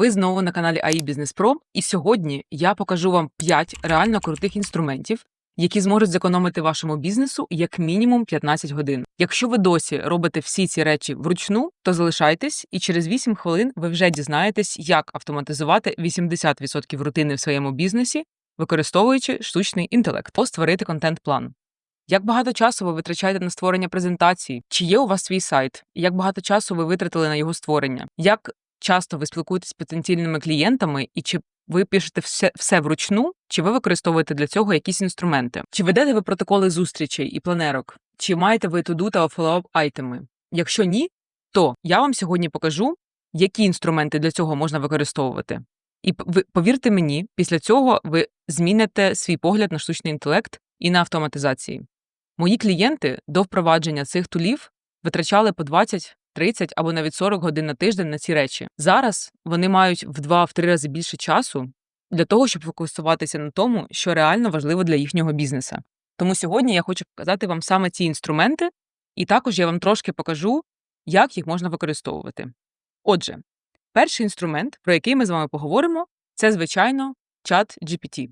Ви знову на каналі AI Business Pro, і сьогодні я покажу вам 5 реально крутих інструментів, які зможуть зекономити вашому бізнесу як мінімум 15 годин. Якщо ви досі робите всі ці речі вручну, то залишайтесь, і через 8 хвилин ви вже дізнаєтесь, як автоматизувати 80% рутини в своєму бізнесі, використовуючи штучний інтелект, або створити контент-план. Як багато часу ви витрачаєте на створення презентації? Чи є у вас свій сайт? Як багато часу ви витратили на його створення? Як часто ви спілкуєтесь з потенційними клієнтами, і чи ви пишете все, все вручну, чи ви використовуєте для цього якісь інструменти? Чи ведете ви протоколи зустрічей і планерок? Чи маєте ви туду та follow-up айтеми? Якщо ні, то я вам сьогодні покажу, які інструменти для цього можна використовувати. І повірте мені, після цього ви зміните свій погляд на штучний інтелект і на автоматизації. Мої клієнти до впровадження цих тулів витрачали по 20, 30 або навіть 40 годин на тиждень на ці речі. Зараз вони мають в 2-3 рази більше часу для того, щоб фокусуватися на тому, що реально важливо для їхнього бізнеса. Тому сьогодні я хочу показати вам саме ці інструменти, і також я вам трошки покажу, як їх можна використовувати. Отже, перший інструмент, про який ми з вами поговоримо, це звичайно чат GPT.